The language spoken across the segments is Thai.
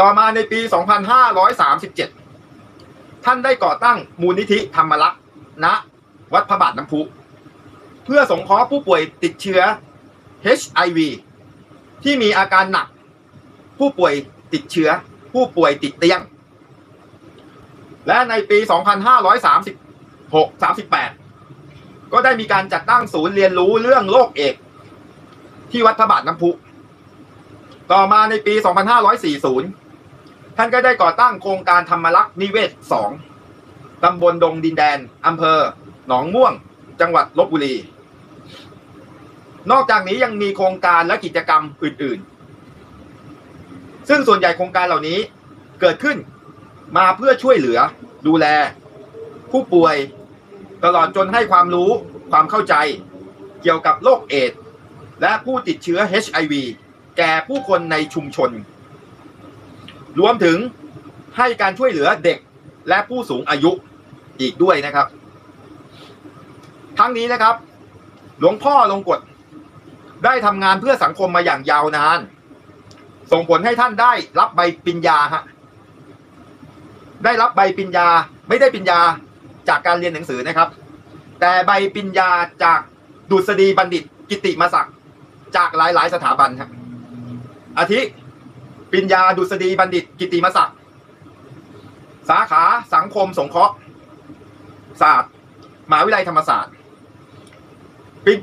ต่อมาในปี 2537 ท่านได้ก่อตั้งมูลนิธิธรรมรักษ์ณวัดพระบาทน้ำพุ เพื่อสงเคราะห์ผู้ป่วยติดเชื้อ HIV ที่มีอาการหนัก ผู้ป่วยติดเชื้อ ผู้ป่วยติดเตียง และในปี 2536 38 ก็ได้มีการจัดตั้งศูนย์เรียนรู้เรื่องโรคเอดส์ที่วัดพระบาทน้ำพุ ต่อมาในปี 2540 ท่านก็ได้ก่อตั้งโครงการธรรมรักษ์นิเวศ2ตำบลดงดินแดนอำเภอ หนองม่วง จังหวัดลบบุรี นอกจากนี้ยังมีโครงการและกิจกรรมอื่น ๆ ซึ่งส่วนใหญ่โครงการเหล่านี้เกิดขึ้นมาเพื่อช่วยเหลือ ดูแล ผู้ป่วย ตลอดจนให้ความรู้ความเข้าใจเกี่ยวกับโรคเอดส์และผู้ติดเชื้อ HIV แก่ผู้คนในชุมชน รวมถึงให้การช่วยเหลือเด็กและผู้สูงอายุอีกด้วยนะครับ ทั้งนี้นะครับ หลวงพ่อลงกฎได้ทำงานเพื่อสังคมมาอย่างยาวนาน ส่งผลให้ท่านได้รับใบปริญญาฮะได้รับใบปริญญาไม่ได้ปริญญาจากการเรียนหนังสือนะครับ แต่ใบปริญญาจากดุษฎีบัณฑิตกิติมศักดิ์จากหลาย ๆ สถาบันครับอาทิ ปิญญาดุษฎีบัณฑิต กิติมศักดิ์สาขาสังคมสงเคราะห์ศาสตร์มหาวิทยาลัยธรรมศาสตร์ปิญ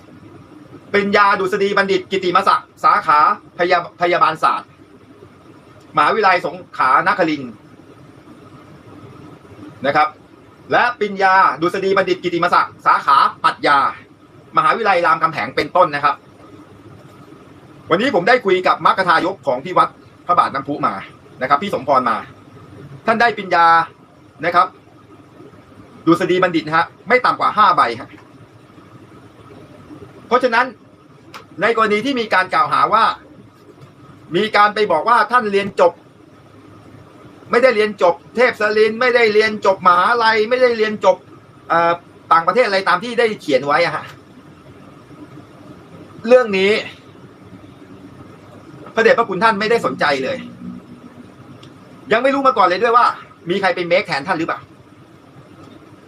ปริญญาดุษฎีบัณฑิต กิติมศักดิ์สาขาพยาพยาบาลศาสตร์มหาวิทยาลัยสงขลานครินทร์นะครับ และปิญญาดุษฎีบัณฑิต กิติมศักดิ์สาขาปรัชญามหาวิทยาลัยรามคำแหงเป็นต้นนะครับ วันนี้ผมได้คุยกับมรรคทายกของที่วัด พระบาทน้ำพุมานะครับ พี่สมพรมา ท่านได้ปิญญานะครับดุษฎีบัณฑิตนะฮะ ไม่ต่ำกว่าห้าใบฮะเพราะฉะนั้นในกรณีที่มีการกล่าวหาว่า มีการไปบอกว่าท่านเรียนจบ ไม่ได้เรียนจบ เทพสลินไม่ได้เรียนจบมหาลัยไม่ได้เรียนจบต่างประเทศอะไรตามที่ได้เขียนไว้อะฮะเรื่องนี้ เดชพระคุณท่านไม่ได้สนใจเลย ยังไม่รู้มาก่อนเลยด้วยว่า มีใครไปเมคแทนท่านหรือเปล่า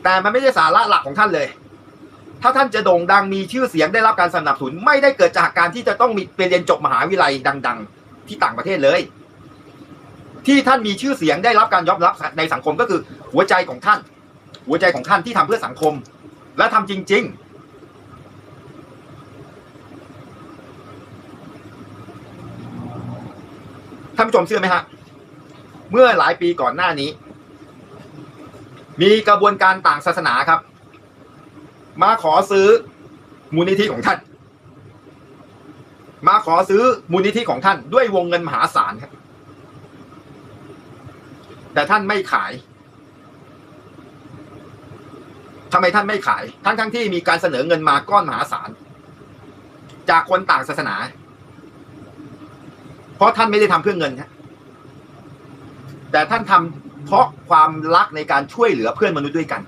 แต่มันไม่ใช่สาระหลักของท่านเลย ถ้าท่านจะโด่งดังมีชื่อเสียงได้รับการสนับสนุน ไม่ได้เกิดจากการที่จะต้องมีไปเรียนจบมหาวิทยาลัยดัง ๆ ที่ต่างประเทศเลย ที่ท่านมีชื่อเสียงได้รับการยอมรับในสังคมก็คือ หัวใจของท่าน หัวใจของท่านที่ทำเพื่อสังคม และทำจริง ๆ ท่านผู้ชมเชื่อไหมฮะ เมื่อหลายปีก่อนหน้านี้ มีกระบวนการต่างศาสนาครับ มาขอซื้อมูลนิธิของท่าน มาขอซื้อมูลนิธิของท่าน ด้วยวงเงินมหาศาลครับ แต่ท่านไม่ขายทำไมท่านไม่ขาย ทั้งทั้งที่มีการเสนอเงินมาก้อนมหาศาล จากคนต่างศาสนา ราะท่านไม่ได้ทำเพื่อเงินครับแต่ท่านทำเพราะความรักในการช่วยเหลือเพื่อนมนุษย์ด้วยกัน